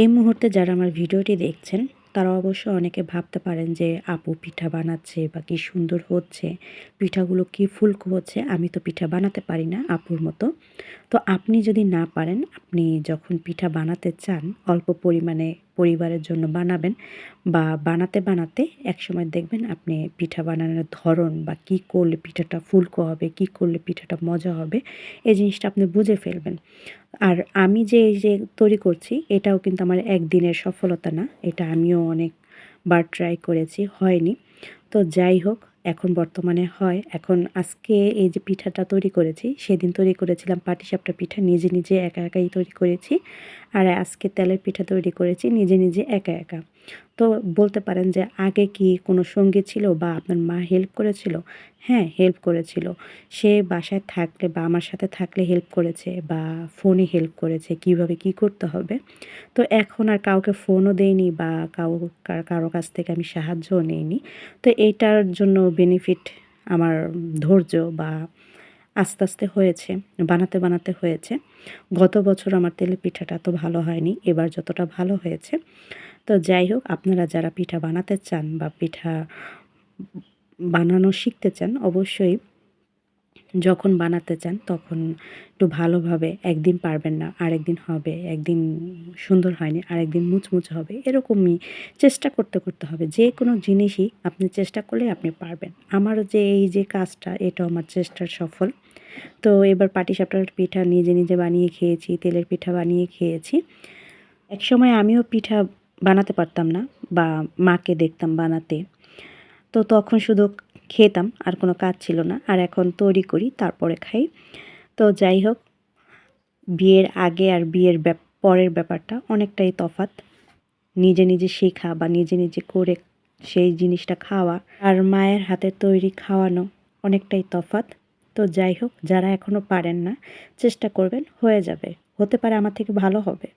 এই মুহূর্তে যারা আমার ভিডিওটি দেখছেন, তারা অবশ্য অনেকে ভাবতে পারেন যে, আপু, পিঠা বানাচ্ছে বা কি সুন্দর হচ্ছে? পিঠাগুলো কি ফুলকো হচ্ছে? আমি তো পিঠা বানাতে পারি না আপুর মতো। তো আপনি যদি না পারেন, আপনি যখন পিঠা বানাতে চান, অল্প পরিমাণে পরিবারের জন্য বানাবেন বা বানাতে বানাতে একসময় দেখবেন আপনি পিঠা বানানোর ধরন বা কি করলে পিঠাটা ফুলকো হবে, কি করলে পিঠাটা মজা হবে, এই জিনিসটা আপনি বুঝে ফেলবেন। আর আমি যে এই যে তৈরি করছি এটাও কিন্তু আমার একদিনের সফলতা না, এটা আমিও অনেকবার ট্রাই করেছি, হয়নি। তো যাই হোক, এখন বর্তমানে হয়, এখন আজকে এই যে পিঠাটা তৈরি করেছি, সেদিন তৈরি করেছিলাম পাটিসাপটা পিঠা, নিজে নিজে একা, একাই তৈরি করেছি। আর আজকে তেলের পিঠা তৈরি করেছি, নিজে নিজে একা একা। তো বলতে পারেন যে আগে কি কোনো সঙ্গী ছিল বা আপনার মা হেল্প করেছিল? হ্যাঁ হেল্প করেছিল। সে বাসায় থাকলে বা আমার সাথে থাকলে হেল্প করেছে বা ফোনে হেল্প করেছে, কীভাবে কি করতে হবে? তো এখন আর কাউকে ফোনও দেইনি বা কাউ, কারও কাছ থেকে আমি সাহায্যও নিইনি। তো এইটার জন্য বেনিফিট আমার ধৈর্য বা আস্তে আস্তে হয়েছে, বানাতে বানাতে হয়েছে। গত বছর আমার তেলে পিঠাটা তো ভালো হয়নি, এবার যতটা ভালো হয়েছে। তো যাই হোক, আপনারা যারা পিঠা বানাতে চান বা পিঠা বানানো শিখতে চান, অবশ্যই যখন বানাতে চান, তখন একটু ভালোভাবে একদিন পারবেন না, আরেকদিন হবে, একদিন সুন্দর হয়নি, আরেকদিন মুচমুচে হবে, এরকমই চেষ্টা করতে করতে হবে। যে কোনো জিনিসই আপনি চেষ্টা করলে আপনি পারবেন। আমার যে এই যে কাজটা এটা আমার চেষ্টার সফল। তো এবার পাটিসাপটার পিঠা নিজে নিজে বানিয়ে খেয়েছি, তেলের পিঠা বানিয়ে খেয়েছি। একসময় আমিও পিঠা বানাতে পারতাম না, বা মাকে দেখতাম বানাতে। তো তখন শুধু খেতাম, আর কোনো কাজ ছিল না। আর এখন তৈরি করি, তারপরে খাই। তো যাই হোক, বিয়ের আগে আর বিয়ের পরের ব্যাপারটা অনেকটাই তফাত নিজে নিজে শেখা বা নিজে নিজে করে সেই জিনিসটা খাওয়া আর মায়ের হাতে তৈরি খাওয়ানো অনেকটাই তফাত তো যাই হোক, যারা এখনও পারেন না, চেষ্টা করবেন, হয়ে যাবে। হতে পারে আমার থেকে ভালো হবে।